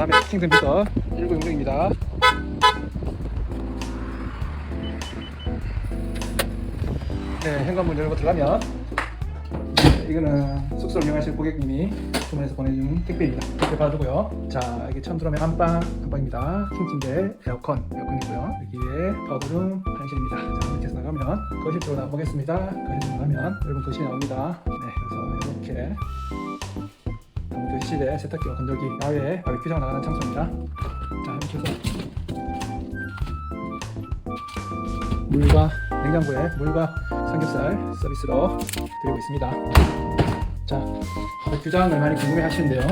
다음에 킹덤비터 1966입니다. 네, 현관문 열고 들어가면 네, 이거는 숙소를 이용하실 고객님이 주문해서 보내준 택배입니다. 택배 받아두고요. 자, 여기 처음 들어오면 안방, 안방입니다. 킹침대, 에어컨, 에어컨이고요. 여기에 파우더룸, 화장실입니다. 자, 해서 나가면 거실 쪽으로 나가보겠습니다. 거실 나가면 여러분 거실이 나옵니다. 네, 그래서 이렇게 교실에 세탁기와 건조기, 야외 바비큐장 나가는 장소입니다. 자, 이렇게 해서 물과 냉장고에 물과 삼겹살 서비스로 드리고 있습니다. 자, 바비큐장을 많이 궁금해 하시는데요.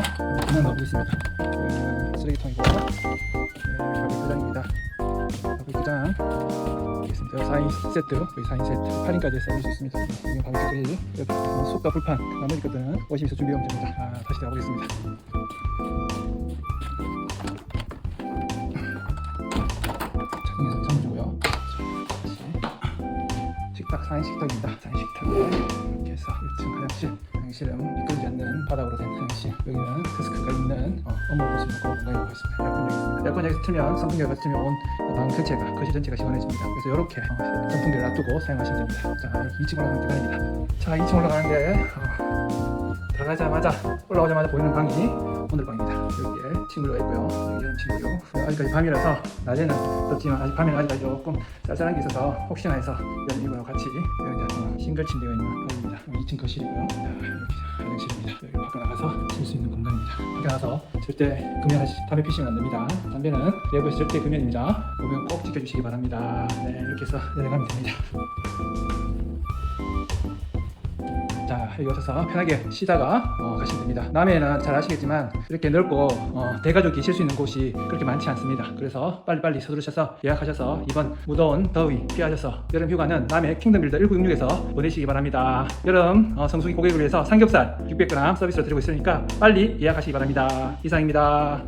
그냥 나보겠습니다. 음, 쓰레기통이고, 네, 바비큐장입니다. 바비큐장 있습니다. 4인 세트, 여기 4인 세트, 8인까지 해서 수 있습니다. 여기 바비큐 여기 숯과 불판 나머지 것들은 오시면서 준비하면 됩니다. 아, 다시 가보겠습니다. 식탁 4인 식탁입니다. 4인 식탁에 이렇게 해서 1층 화장실 화장실은 미끄러지 않는 바닥으로 된 화장실 여기는 데스크가 있는 어, 볼수 있는 그런 공간이라고 있습니다. 에어컨 여기 있습니다. 에어컨 여기서 틀면 선풍기가 틀면 온방 전체가 거실 전체가 시원해집니다. 그래서 이렇게 어, 선풍기를 놔두고 사용하시면 됩니다. 자 이렇게 2층 올라가는 계단입니다. 자 2층 올라가는데 어, 들어가자마자 올라오자마자 보이는 방이 오늘 방입니다. 여기에 침구가 있고요. 여기는 침구요. 아직까지 밤이라서 낮에는 덥지만 아직 밤에는 아직까지 조금 쌀쌀한 게 있어서 혹시나 해서 이런 여기 이제 어, 싱글 침대가 있는 방입니다. 2층 거실이고요. 화장실입니다. 여기 밖에 나가서 쉴수 있는 공간입니다. 밖에 나가서 절대 금연하시 담배 피시면 안 됩니다. 담배는 내부에서 절대 금연입니다. 보면 꼭 지켜주시기 바랍니다. 네, 이렇게 해서 내려가면 됩니다. 자 오셔서 편하게 쉬다가 어, 가시면 됩니다. 남해는 잘 아시겠지만 이렇게 넓고 어, 대가족 계실 수 있는 곳이 그렇게 많지 않습니다. 그래서 빨리빨리 서두르셔서 예약하셔서 이번 무더운 더위 피하셔서 여름 휴가는 남해 킹덤빌더 1966에서 보내시기 바랍니다. 여름 어, 성수기 고객을 위해서 삼겹살 600g 서비스로 드리고 있으니까 빨리 예약하시기 바랍니다. 이상입니다